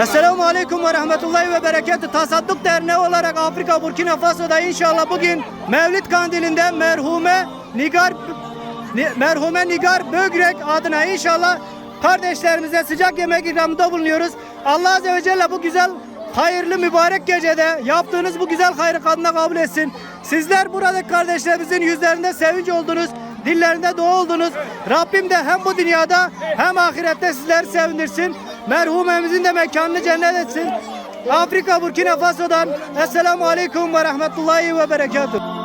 Esselamu Aleyküm ve Rahmetullahi ve Berekatü. Tasadduk Derneği olarak Afrika Burkina Faso'da inşallah bugün Mevlid Kandili'nde merhume Nigar merhume Nigar Bögrek adına inşallah kardeşlerimize sıcak yemek ikramında bulunuyoruz. Allah Azze ve Celle bu güzel hayırlı mübarek gecede yaptığınız bu güzel hayrı kadına kabul etsin. Sizler buradaki kardeşlerimizin yüzlerinde sevinç oldunuz, dillerinde dua oldunuz. Rabbim de hem bu dünyada hem ahirette sizleri sevindirsin. Merhumemizin de mekanını cennet etsin. Afrika Burkina Faso'dan Esselamu Aleyküm ve Rahmetullahi ve Berekatuhu.